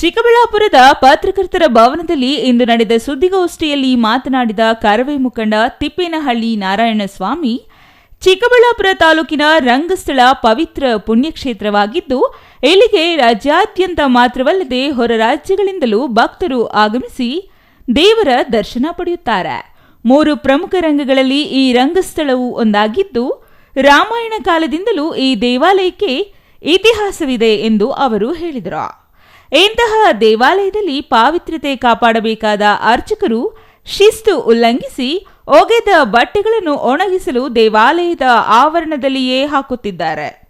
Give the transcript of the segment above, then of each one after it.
ಚಿಕ್ಕಬಳ್ಳಾಪುರದ ಪತ್ರಕರ್ತರ ಭವನದಲ್ಲಿ ಇಂದು ನಡೆದ ಸುದ್ದಿಗೋಷ್ಠಿಯಲ್ಲಿ ಮಾತನಾಡಿದ ಕರವೇ ಮುಖಂಡ ತಿಪ್ಪೇನಹಳ್ಳಿ ನಾರಾಯಣಸ್ವಾಮಿ, ಚಿಕ್ಕಬಳ್ಳಾಪುರ ತಾಲೂಕಿನ ರಂಗಸ್ಥಳ ಪವಿತ್ರ ಪುಣ್ಯಕ್ಷೇತ್ರವಾಗಿದ್ದು, ಇಲ್ಲಿಗೆ ರಾಜ್ಯಾದ್ಯಂತ ಮಾತ್ರವಲ್ಲದೆ ಹೊರ ರಾಜ್ಯಗಳಿಂದಲೂ ಭಕ್ತರು ಆಗಮಿಸಿ ದೇವರ ದರ್ಶನ ಪಡೆಯುತ್ತಾರೆ. ಮೂರು ಪ್ರಮುಖ ರಂಗಗಳಲ್ಲಿ ಈ ರಂಗಸ್ಥಳವು ಒಂದಾಗಿದ್ದು, ರಾಮಾಯಣ ಕಾಲದಿಂದಲೂ ಈ ದೇವಾಲಯಕ್ಕೆ ಇತಿಹಾಸವಿದೆ ಎಂದು ಅವರು ಹೇಳಿದರು. ಇಂತಹ ದೇವಾಲಯದಲ್ಲಿ ಪಾವಿತ್ರ್ಯತೆ ಕಾಪಾಡಬೇಕಾದ ಅರ್ಚಕರು ಶಿಸ್ತು ಉಲ್ಲಂಘಿಸಿ ಒಗೆದ ಬಟ್ಟೆಗಳನ್ನು ಒಣಗಿಸಲು ದೇವಾಲಯದ ಆವರಣದಲ್ಲಿಯೇ ಹಾಕುತ್ತಿದ್ದಾರೆ.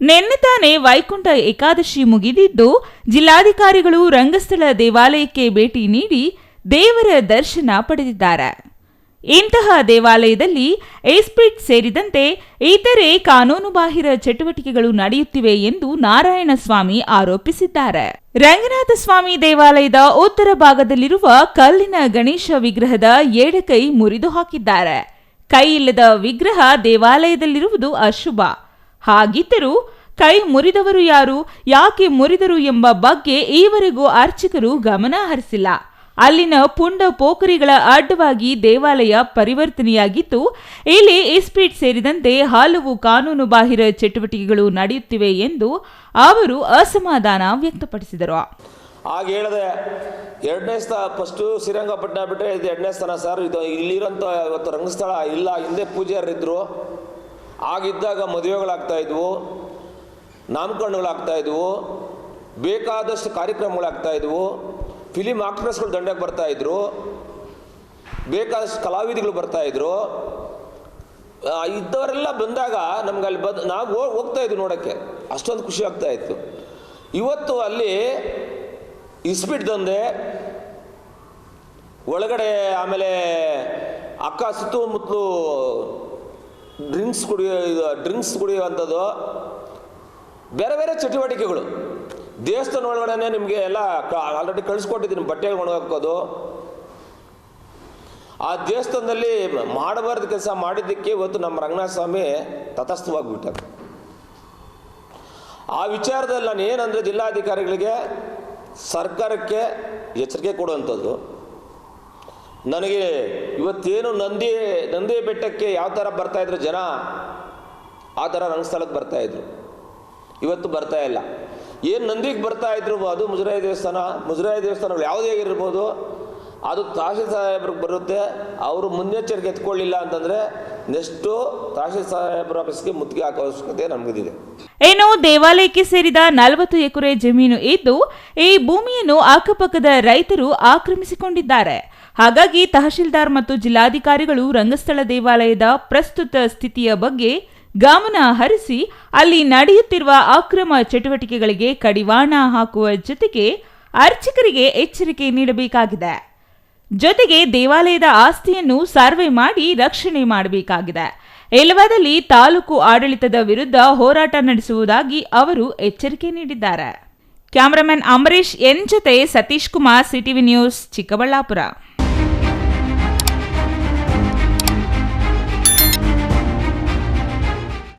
ನಿನ್ನೆ ತಾನೇ ವೈಕುಂಠ ಏಕಾದಶಿ ಮುಗಿದಿದ್ದು, ಜಿಲ್ಲಾಧಿಕಾರಿಗಳು ರಂಗಸ್ಥಳ ದೇವಾಲಯಕ್ಕೆ ಭೇಟಿ ನೀಡಿ ದೇವರ ದರ್ಶನ ಪಡೆದಿದ್ದಾರೆ. ಇಂತಹ ದೇವಾಲಯದಲ್ಲಿ ಏಸ್ಪಿಟ್ ಸೇರಿದಂತೆ ಇತರೆ ಕಾನೂನುಬಾಹಿರ ಚಟುವಟಿಕೆಗಳು ನಡೆಯುತ್ತಿವೆ ಎಂದು ನಾರಾಯಣಸ್ವಾಮಿ ಆರೋಪಿಸಿದ್ದಾರೆ. ರಂಗನಾಥ ಸ್ವಾಮಿ ದೇವಾಲಯದ ಉತ್ತರ ಭಾಗದಲ್ಲಿರುವ ಕಲ್ಲಿನ ಗಣೇಶ ವಿಗ್ರಹದ ಎಡಕೈ ಮುರಿದು ಹಾಕಿದ್ದಾರೆ. ಕೈ ಇಲ್ಲದ ವಿಗ್ರಹ ದೇವಾಲಯದಲ್ಲಿರುವುದು ಅಶುಭ. ಹಾಗಿದ್ದರೂ ಕೈ ಮುರಿದವರು ಯಾರು, ಯಾಕೆ ಮುರಿದರು ಎಂಬ ಬಗ್ಗೆ ಈವರೆಗೂ ಅರ್ಚಕರು ಗಮನ ಹರಿಸಿಲ್ಲ. ಅಲ್ಲಿನ ಪುಂಡ ಪೋಖರಿಗಳ ಅಡ್ಡವಾಗಿ ದೇವಾಲಯ ಪರಿವರ್ತನೆಯಾಗಿದ್ದು ಇಲ್ಲಿ ಇಸ್ಪೀಟ್ ಸೇರಿದಂತೆ ಹಲವು ಕಾನೂನು ಬಾಹಿರ ಚಟುವಟಿಕೆಗಳು ನಡೆಯುತ್ತಿವೆ ಎಂದು ಅವರು ಅಸಮಾಧಾನ ವ್ಯಕ್ತಪಡಿಸಿದರು. ಆಗ ಹೇಳಿದೆ ಎರಡನೇ ಸ್ಥಾನ ಫಸ್ಟು ಶ್ರೀರಂಗಪಟ್ಟಣ ಬಿಟ್ಟರೆ ಇದು ಎರಡನೇ ಸ್ಥಾನ ಸರ್. ಇದು ಇಲ್ಲಿರೋಂಥ ಇವತ್ತು ರಂಗಸ್ಥಳ ಇಲ್ಲ, ಹಿಂದೆ ಪೂಜಾರಿದ್ರು. ಆಗಿದ್ದಾಗ ಮದುವೆಗಳಾಗ್ತಾ ಇದ್ವು, ನಾಮಕರಣಗಳಾಗ್ತಾ ಇದ್ವು, ಬೇಕಾದಷ್ಟು ಕಾರ್ಯಕ್ರಮಗಳಾಗ್ತಾ ಇದ್ವು. ಫಿಲಿಮ್ ಆಕ್ಟ್ರೆಸ್ಗಳು ದಂಡಕ್ಕೆ ಬರ್ತಾ ಇದ್ರು. ಬೇಕಾದಷ್ಟು ಕಲಾವಿದಿಗಳು ಬರ್ತಾ ಇದ್ರು. ಇದ್ದವರೆಲ್ಲ ಬಂದಾಗ ನಮ್ಗೆ ಅಲ್ಲಿ ಬದ್, ನಾವು ಹೋಗ್ತಾ ಇದ್ವಿ ನೋಡೋಕ್ಕೆ. ಅಷ್ಟೊಂದು ಖುಷಿ ಆಗ್ತಾ ಇತ್ತು. ಇವತ್ತು ಅಲ್ಲಿ ಇಸ್ಪಿಟ್ ದಂದೆ ಒಳಗಡೆ ಆಮೇಲೆ ಅಕ್ಕ ಸುತ್ತಮುತ್ತಲು ಡ್ರಿಂಕ್ಸ್ ಕುಡಿಯೋ ಡ್ರಿಂಕ್ಸ್ ಕುಡಿಯುವಂಥದ್ದು, ಬೇರೆ ಬೇರೆ ಚಟುವಟಿಕೆಗಳು. ದೇವಸ್ಥಾನ ಒಳಗಡೆ ನಿಮಗೆ ಎಲ್ಲ ಆಲ್ರೆಡಿ ಕಳಿಸ್ಕೊಟ್ಟಿದ್ದೀನಿ, ಬಟ್ಟೆಗಳು ಒಣಗಾಕೋದು. ಆ ದೇವಸ್ಥಾನದಲ್ಲಿ ಮಾಡಬಾರ್ದು ಕೆಲಸ ಮಾಡಿದ್ದಕ್ಕೆ ಇವತ್ತು ನಮ್ಮ ರಂಗನಾಥ ಸ್ವಾಮಿ ತಟಸ್ಥವಾಗಿಬಿಟ್ಟಾರೆ ಆ ವಿಚಾರದಲ್ಲಿ ನಾನು ಏನಂದರೆ ಜಿಲ್ಲಾಧಿಕಾರಿಗಳಿಗೆ ಸರ್ಕಾರಕ್ಕೆ ಎಚ್ಚರಿಕೆ ಕೊಡುವಂಥದ್ದು. ನನಗೆ ಇವತ್ತೇನು ನಂದಿ ನಂದಿ ಬೆಟ್ಟಕ್ಕೆ ಯಾವ ಥರ ಬರ್ತಾಯಿದ್ರು ಜನ, ಆ ಥರ ರಂಗಸ್ಥಳಕ್ಕೆ ಬರ್ತಾಯಿದ್ರು ಇವತ್ತು ಬರ್ತಾ ಇಲ್ಲ. ಏನು ನಂದಿಗೆ ಬರ್ತಾ ಇದ್ರು ಅದು ಮುಜರಾಯಿ ದೇವಸ್ಥಾನ, ಮುಜರಾಯಿ ದೇವಸ್ಥಾನಗಳು ಯಾವುದೇ ಆಗಿರ್ಬೋದು, ಅದು ತಹಶೀಲ್ ಸಾಹೇಬ್ರಿಗೆ ಬರುತ್ತೆ, ಅವರು ಮುನ್ನೆಚ್ಚರಿಕೆ ಎತ್ಕೊಳ್ಳಿಲ್ಲ ಅಂತಂದರೆ ನೆಕ್ಸ್ಟು ತಹಶೀಲ್ ಸಾಹೇಬ್ರ ಆಫೀಸ್ಗೆ ಮುತ್ತಿಗೆ ಹಾಕೋ ಅವಶ್ಯಕತೆ ನಮಗಿದೆ ಏನು ದೇವಾಲಯಕ್ಕೆ ಸೇರಿದ ನಲವತ್ತು ಎಕರೆ ಜಮೀನು ಇದ್ದು, ಈ ಭೂಮಿಯನ್ನು ಅಕ್ಕಪಕ್ಕದ ರೈತರು ಆಕ್ರಮಿಸಿಕೊಂಡಿದ್ದಾರೆ. ಹಾಗಾಗಿ ತಹಶೀಲ್ದಾರ್ ಮತ್ತು ಜಿಲ್ಲಾಧಿಕಾರಿಗಳು ರಂಗಸ್ಥಳ ದೇವಾಲಯದ ಪ್ರಸ್ತುತ ಸ್ಥಿತಿಯ ಬಗ್ಗೆ ಗಮನ ಹರಿಸಿ ಅಲ್ಲಿ ನಡೆಯುತ್ತಿರುವ ಅಕ್ರಮ ಚಟುವಟಿಕೆಗಳಿಗೆ ಕಡಿವಾಣ ಹಾಕುವ ಜೊತೆಗೆ ಅರ್ಚಕರಿಗೆ ಎಚ್ಚರಿಕೆ ನೀಡಬೇಕಾಗಿದೆ. ಜೊತೆಗೆ ದೇವಾಲಯದ ಆಸ್ತಿಯನ್ನು ಸರ್ವೆ ಮಾಡಿ ರಕ್ಷಣೆ ಮಾಡಬೇಕಾಗಿದೆ. ಇಲ್ಲವಾದಲ್ಲಿ ತಾಲೂಕು ಆಡಳಿತದ ವಿರುದ್ಧ ಹೋರಾಟ ನಡೆಸುವುದಾಗಿ ಅವರು ಎಚ್ಚರಿಕೆ ನೀಡಿದ್ದಾರೆ. ಕ್ಯಾಮರಾಮನ್ ಅಂಬರೀಶ್ ಎನ್ ಜೊತೆ ಸತೀಶ್ ಕುಮಾರ್, ಸಿಟಿವಿ ನ್ಯೂಸ್ ಚಿಕ್ಕಬಳ್ಳಾಪುರ.